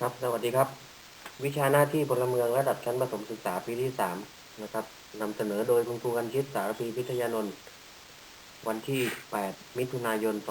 ครับ สวัสดีครับ วิชาหน้าที่พลเมืองระดับชั้นประถมศึกษาปีที่สามนะครับนำเสนอโดยคุณครูกันชิตสารพีพิทยานนท์วันที่ 8 มิถุนายน 2563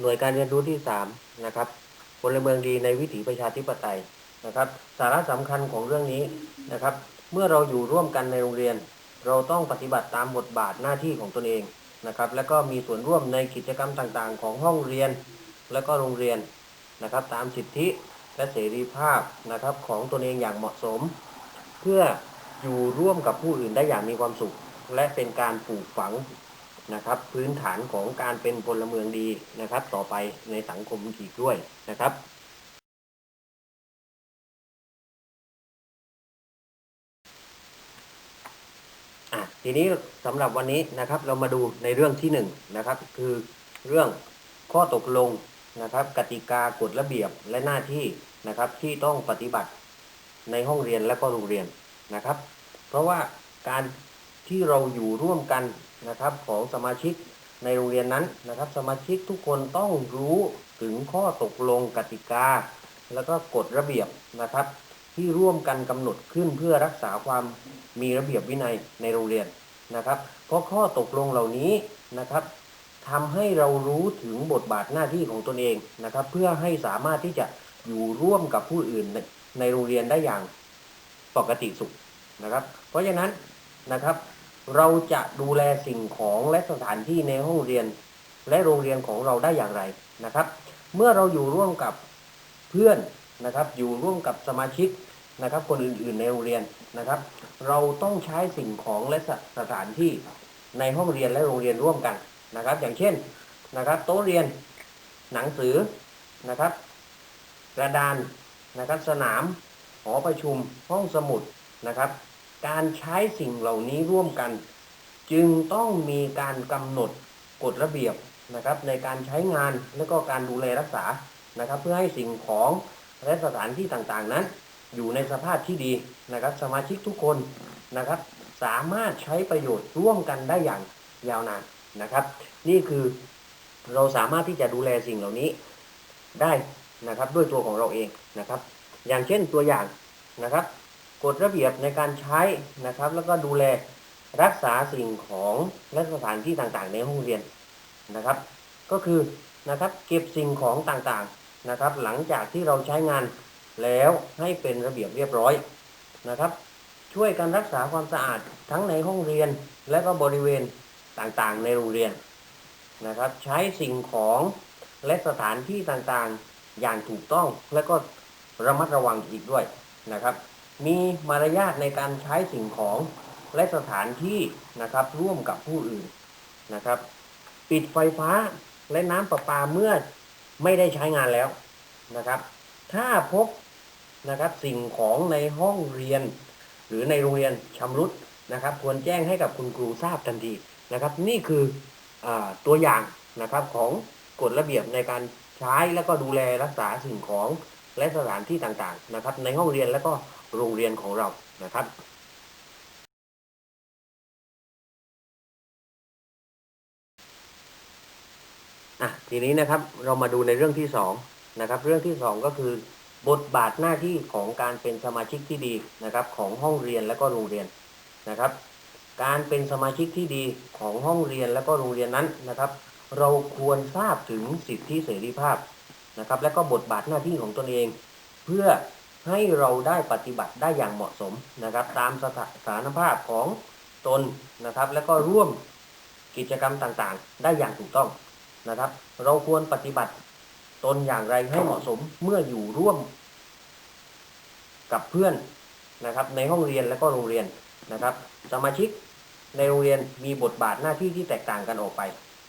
หน่วยการเรียนรู้ที่ 3 นะครับพลเมืองดีในวิถีประชาธิปไตยนะครับ สาระสำคัญของเรื่องนี้นะครับ เมื่อเราอยู่ร่วมกันในโรงเรียน เราต้องปฏิบัติตามบทบาทหน้าที่ของตนเอง นะครับ แล้วก็มีส่วนร่วมในกิจกรรมต่างๆ ของห้องเรียน และก็โรงเรียนนะครับ ตามสิทธิและเสรีภาพนะครับของตนเองอย่างเหมาะสม เพื่ออยู่ร่วมกับผู้อื่นได้อย่างมีความสุข และเป็นการปลูกฝังนะครับ พื้นฐานของการเป็นพลเมืองดีนะครับ ต่อไปในสังคมอีกด้วยนะครับ ทีนี้สำหรับวันนี้นะครับเรามาดูในเรื่องที่หนึ่งนะครับคือเรื่องข้อตกลงนะครับ กติกากฎระเบียบและหน้าที่นะครับที่ต้องปฏิบัติในห้องเรียนและก็โรงเรียนนะครับ เพราะว่าการที่เราอยู่ร่วมกันนะครับของสมาชิกในโรงเรียนนั้นนะครับ สมาชิกทุกคนต้องรู้ถึงข้อตกลงกติกา แล้วก็กฎระเบียบนะครับ ที่ร่วมกันกำหนดขึ้นเพื่อรักษาความมีระเบียบวินัยในโรงเรียนนะครับ เพราะข้อตกลงเหล่านี้นะครับทำให้เรารู้ถึงบทบาทหน้าที่ของตนเองนะครับ เพื่อให้สามารถที่จะอยู่ร่วมกับผู้อื่นในในโรงเรียนได้อย่างปกติสุขนะครับ เพราะฉะนั้นนะครับ เราจะดูแลสิ่งของและสถานที่ในห้องเรียน และโรงเรียนของเราได้อย่างไรนะครับ เมื่อเราอยู่ร่วมกับเพื่อนนะครับ อยู่ร่วมกับสมาชิก นะครับคนอื่นๆในโรงเรียนนะครับ เราต้องใช้สิ่งของและสถานที่ในห้องเรียนและโรงเรียนร่วมกันนะครับ อย่างเช่นนะครับ โต๊ะเรียนหนังสือนะครับกระดานนะครับสนามหอประชุมห้องสมุดนะครับ การใช้สิ่งเหล่านี้ร่วมกัน จึงต้องมีการกำหนดกฎระเบียบนะครับ ในการใช้งานและก็การดูแลรักษานะครับ เพื่อให้สิ่งของและสถานที่ต่างๆนั้น อยู่ในสภาพที่ดีนะครับ สมาชิกทุกคนนะครับ สามารถใช้ประโยชน์ร่วมกันได้อย่างยาวนานนะครับ นี่คือเราสามารถที่จะดูแลสิ่งเหล่านี้ได้นะครับด้วยตัวของเราเองนะครับ อย่างเช่นตัวอย่างนะครับกฎระเบียบในการใช้นะครับ แล้วก็ดูแลรักษาสิ่งของและสถานที่ต่างๆ ในห้องเรียนนะครับ ก็คือนะครับเก็บสิ่งของต่างๆนะครับ หลังจากที่เราใช้งาน แล้วให้เป็นระเบียบเรียบร้อยนะครับ ช่วยกันรักษาความสะอาดทั้งในห้องเรียนและก็บริเวณต่างๆ ในโรงเรียนนะครับ ใช้สิ่งของและสถานที่ต่างๆอย่างถูกต้องและก็ระมัดระวังอีกด้วยนะครับ มีมารยาทในการใช้สิ่งของและสถานที่นะครับร่วมกับผู้อื่นนะครับ ปิดไฟฟ้าและน้ำประปาเมื่อไม่ได้ใช้งานแล้วนะครับ ถ้าพบ นะครับสิ่งของในห้องเรียน หรือในโรงเรียนชำรุดนะครับ ควรแจ้งให้กับคุณครูทราบทันทีนะครับ นี่คืออตัวอย่างนะครับของกฎระเบียบในการใช้และก็ดูแลรักษาสิ่งของและสถานที่ต่างๆนะครับ ในห้องเรียนและก็โรงเรียนของเรานะครับอะทีนี้นะครับเรามาดูในเรื่องที่สองนะครับ เรื่องที่สองก็คือ บทบาทหน้าที่ของการเป็นสมาชิกที่ดีนะครับของห้องเรียนและก็โรงเรียนนะครับ การเป็นสมาชิกที่ดีของห้องเรียนและก็โรงเรียนนั้นนะครับ เราควรทราบถึงสิทธิเสรีภาพนะครับ และก็บทบาทหน้าที่ของตนเอง เพื่อให้เราได้ปฏิบัติได้อย่างเหมาะสมนะครับ ตามสถานภาพของตนนะครับ และก็ร่วมกิจกรรมต่างๆ ได้อย่างถูกต้องนะครับ เราควรปฏิบัติ ตนอย่างไรให้เหมาะสมเมื่ออยู่ร่วม กับเพื่อนนะครับ ในห้องเรียนและก็โรงเรียนนะครับ สมาชิกในโรงเรียนมีบทบาทหน้าที่ที่แตกต่างกันออกไป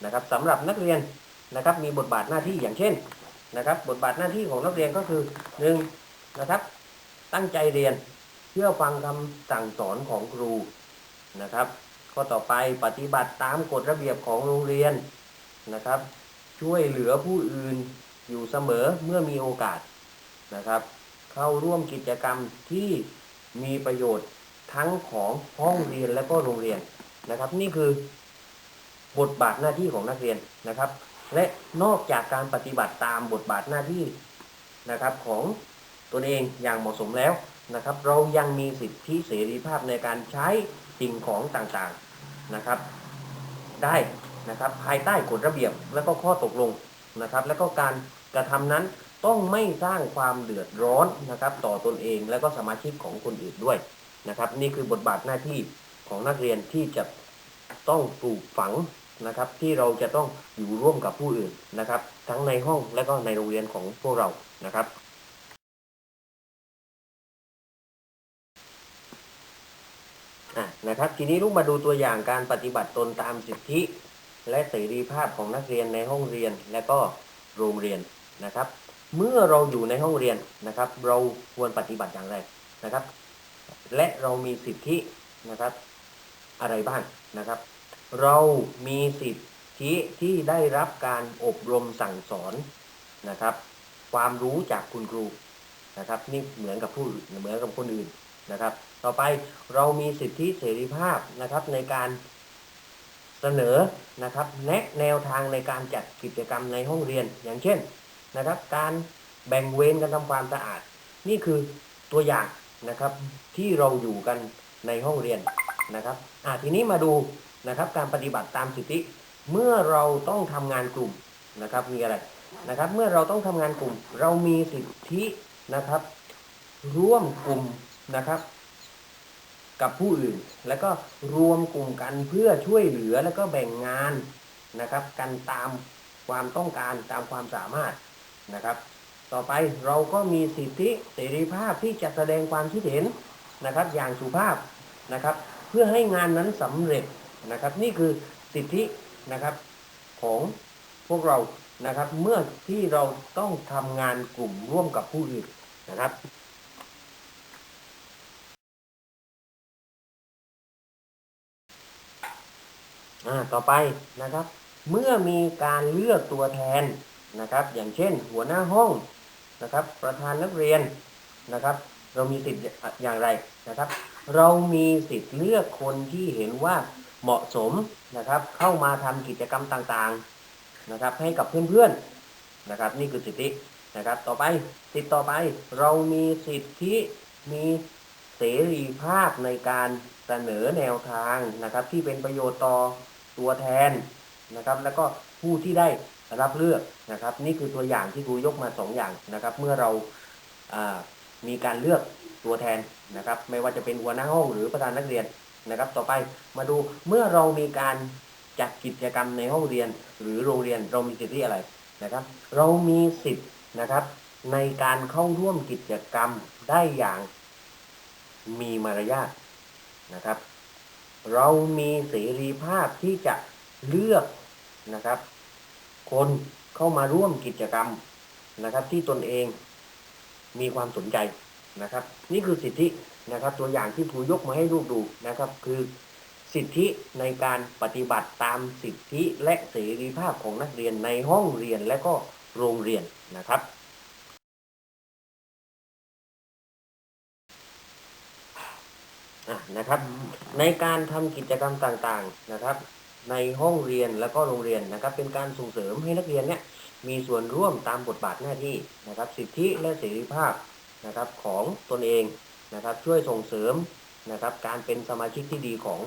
นะครับสำหรับนักเรียนนะครับมีบทบาทหน้าที่อย่างเช่นนะครับ บทบาทหน้าที่ของนักเรียนก็คือหนึ่งนะครับ ตั้งใจเรียนเพื่อฟังคำสั่งสอนของครูนะครับข้อต่อไปปฏิบัติตามกฎระเบียบของโรงเรียนนะครับ ช่วยเหลือผู้อื่น อยู่เสมอเมื่อมีโอกาสนะครับ เข้าร่วมกิจกรรมที่มีประโยชน์ทั้งของห้องเรียนและก็โรงเรียนนะครับ นี่คือบทบาทหน้าที่ของนักเรียนนะครับ และนอกจากการปฏิบัติตามบทบาทหน้าที่นะครับของตนเองอย่างเหมาะสมแล้วนะครับ เรายังมีสิทธิเสรีภาพในการใช้สิ่งของต่างๆนะครับ ได้นะครับภายใต้กฎระเบียบและก็ข้อตกลงนะครับ และก็การ กระทำนั้นต้องไม่สร้างความเดือดร้อนนะครับต่อตนเองและก็สมาชิกของคนอื่นด้วยนะครับ นี่คือบทบาทหน้าที่ของนักเรียนที่จะต้องปลูกฝังนะครับ ที่เราจะต้องอยู่ร่วมกับผู้อื่นนะครับ ทั้งในห้องและก็ในโรงเรียนของพวกเรานะครับะนะครับ ทีนี้ลูกมาดูตัวอย่างการปฏิบัติตนตามสิทธิ และเสรีภาพของนักเรียนในห้องเรียนและก็โรงเรียน นะครับ เมื่อเราอยู่ในห้องเรียนนะครับ เราควรปฏิบัติอย่างไรนะครับ และเรามีสิทธินะครับอะไรบ้างนะครับ เรามีสิทธิที่ได้รับการอบรมสั่งสอนนะครับ ความรู้จากคุณครูนะครับ นี่เหมือนกับผู้เหมือนกับคนอื่นนะครับ ต่อไปเรามีสิทธิเสรีภาพนะครับในการเสนอนะครับแนะแนวทางในการจัดกิจกรรมในห้องเรียนอย่างเช่น นะครับ การแบ่งเวรกันทำความสะอาด นี่คือตัวอย่างนะครับที่เราอยู่กันในห้องเรียนนะครับอะทีนี้มาดูนะครับการปฏิบัติตามสิทธิ เมื่อเราต้องทำงานกลุ่มนะครับมีอะไรนะครับ เมื่อเราต้องทำงานกลุ่ม เรามีสิทธินะครับ ร่วมกลุ่มนะครับ กับผู้อื่น แล้วก็รวมกลุ่มกันเพื่อช่วยเหลือแล้วก็แบ่งงานนะครับ กันตามความต้องการตามความสามารถ นะครับ ต่อไปเราก็มีสิทธิเสรีภาพที่จะแสดงความคิดเห็นนะครับ อย่างสุภาพนะครับ เพื่อให้งานนั้นสำเร็จนะครับ นี่คือสิทธินะครับของพวกเรานะครับ เมื่อที่เราต้องทำงานกลุ่มร่วมกับผู้อื่นนะครับอ่าต่อไปนะครับ เมื่อมีการเลือกตัวแทน นะครับ อย่างเช่น หัวหน้าห้องนะครับ ประธานนักเรียนนะครับ เรามีสิทธิ์อย่างไรนะครับ เรามีสิทธิ์เลือกคนที่เห็นว่าเหมาะสมนะครับ เข้ามาทำกิจกรรมต่างๆนะครับ ให้กับเพื่อนๆนะครับ นี่คือสิทธินะครับ ต่อไปสิทธิต่อไป เรามีสิทธิมีเสรีภาพในการเสนอแนวทางนะครับ ที่เป็นประโยชน์ต่อตัวแทนนะครับ แล้วก็ผู้ที่ได้ รับเลือกนะครับ นี่คือตัวอย่างที่ครูยกมาสองอย่างนะครับ เมื่อเราอ่ามีการเลือกตัวแทนนะครับ ไม่ว่าจะเป็นหัวหน้าห้องหรือประธานนักเรียนนะครับ ต่อไปมาดูเมื่อเรามีการจัดกิจกรรมในห้องเรียน หรือโรงเรียนเรามีสิทธิอะไรนะครับ เรามีสิทธิ์นะครับในการเข้าร่วมกิจกรรมได้อย่างมีมารยาทนะครับ เรามีเสรีภาพที่จะเลือกนะครับ คนเข้ามาร่วมกิจกรรมนะครับ ที่ตนเองมีความสนใจนะครับ นี่คือสิทธินะครับ ตัวอย่างที่ครูยกมาให้ลูกดูนะครับ คือสิทธิในการปฏิบัติตามสิทธิและเสรีภาพของนักเรียนในห้องเรียนและก็โรงเรียนนะครับ นะครับ ในการทำกิจกรรมต่างๆนะครับ ในห้องเรียนแล้วก็โรงเรียนนะครับ เป็นการส่งเสริมให้นักเรียนเนี่ยมีส่วนร่วมตามบทบาทหน้าที่นะครับ สิทธิและเสรีภาพนะครับของตนเองนะครับ ช่วยส่งเสริมนะครับ การเป็นสมาชิกที่ดีของ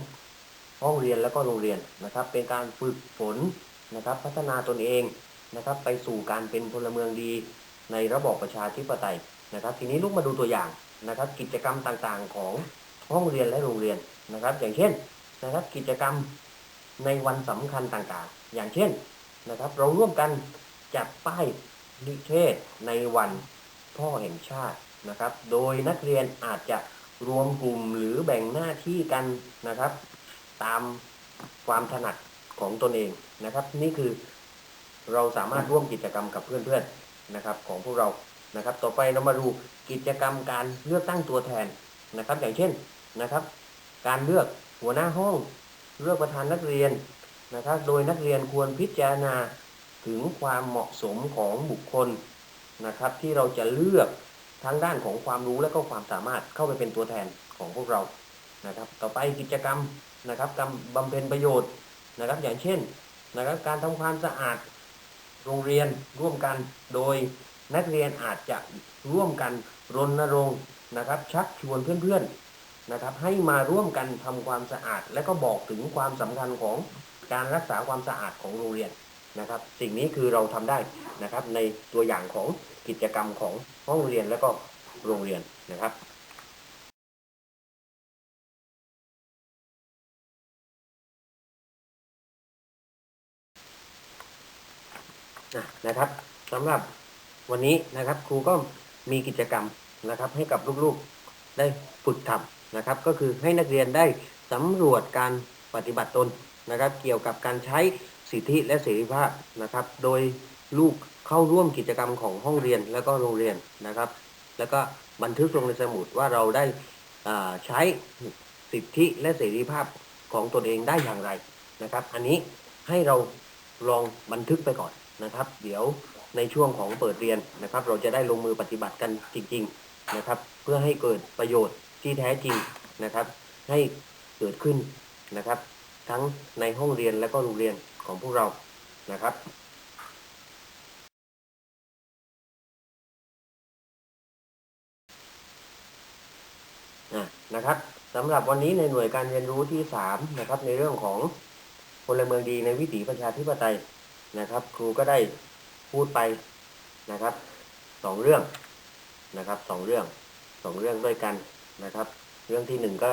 ห้องเรียนแล้วก็โรงเรียนนะครับ เป็นการฝึกฝนนะครับ พัฒนาตนเองนะครับ ไปสู่การเป็นพลเมืองดี ในระบอบประชาธิปไตยนะครับ ทีนี้ลูกมาดูตัวอย่างนะครับ กิจกรรมต่างๆของห้องเรียนและโรงเรียนนะครับ อย่างเช่นนะครับ กิจกรรม ในวันสำคัญต่างๆ อย่างเช่นนะครับ เราร่วมกันจัดป้ายนิเทศในวันพ่อแห่งชาตินะครับ โดยนักเรียนอาจจะรวมกลุ่มหรือแบ่งหน้าที่กันนะครับ ตามความถนัดของตนเองนะครับ นี่คือเราสามารถร่วมกิจกรรมกับเพื่อนๆนะครับ ของพวกเรานะครับ ต่อไปเรามาดูกิจกรรมการเลือกตั้งตัวแทนนะครับ อย่างเช่นนะครับ การเลือกหัวหน้าห้อง เลือกประธานนักเรียนนะครับ โดยนักเรียนควรพิจารณาถึงความเหมาะสมของบุคคลนะครับ ที่เราจะเลือกทั้งด้านของความรู้และก็ความสามารถเข้าไปเป็นตัวแทนของพวกเรานะครับ ต่อไปกิจกรรมนะครับกำบำเพ็ญประโยชน์นะครับ อย่างเช่นนะครับการทำความสะอาดโรงเรียนร่วมกันโดยนักเรียนอาจจะร่วมกันรณรงค์นะครับ ชักชวนเพื่อนๆ นะครับ ให้มาร่วมกันทำความสะอาด และก็บอกถึงความสำคัญของการรักษาความสะอาดของโรงเรียนนะครับ สิ่งนี้คือเราทำได้นะครับ ในตัวอย่างของกิจกรรมของห้องเรียนและก็โรงเรียนนะครับนะนะครับสำหรับวันนี้นะครับครูก็มีกิจกรรมนะครับให้กับลูกๆได้ฝึกทำ นะครับ ก็คือให้นักเรียนได้สำรวจการปฏิบัติตนนะครับ เกี่ยวกับการใช้สิทธิและเสรีภาพนะครับ โดยลูกเข้าร่วมกิจกรรมของห้องเรียนและก็โรงเรียนนะครับ แล้วก็บันทึกลงในสมุดว่าเราได้ใช้สิทธิและเสรีภาพของตนเองได้อย่างไรนะครับ อันนี้ให้เราลองบันทึกไปก่อนนะครับ เดี๋ยวในช่วงของเปิดเรียนนะครับ เราจะได้ลงมือปฏิบัติกันจริง ๆนะครับ เพื่อให้เกิดประโยชน์ ที่แท้จริงนะครับ ให้เกิดขึ้นนะครับ ทั้งในห้องเรียนและก็โรงเรียนของพวกเรานะครับอะนะครับสำหรับวันนี้ในหน่วยการเรียนรู้ที่ 3 นะครับ ในเรื่องของพลเมืองดีในวิถีประชาธิปไตยนะครับ ครูก็ได้พูดไปนะครับสองเรื่องนะครับสองเรื่องสองเรื่องด้วยกัน นะครับ เรื่องที่หนึ่งก็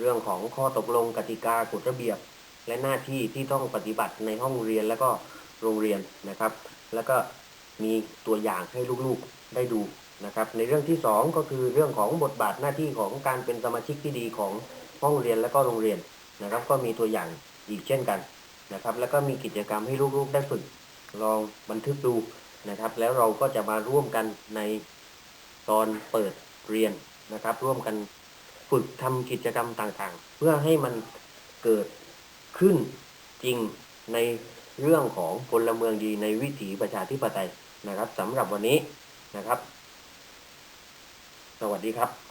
เรื่องของข้อตกลงกติกากฎระเบียบ และหน้าที่ที่ต้องปฏิบัติในห้องเรียนแล้วก็โรงเรียนนะครับ แล้วก็มีตัวอย่างให้ลูกๆได้ดูนะครับ ในเรื่องที่สองก็คือเรื่องของบทบาทหน้าที่ของการเป็นสมาชิกที่ดีของห้องเรียนและก็โรงเรียนนะครับ ก็มีตัวอย่างอีกเช่นกันนะครับ แล้วก็มีกิจกรรมให้ลูกๆได้ฝึกลองบันทึกดูนะครับ แล้วเราก็จะมาร่วมกันในตอนเปิดเรียน นะครับ ร่วมกันฝึกทำกิจกรรมต่างๆ เพื่อให้มันเกิดขึ้นจริงในเรื่องของพลเมืองดีในวิถีประชาธิปไตยนะครับสำหรับวันนี้นะครับ สวัสดีครับ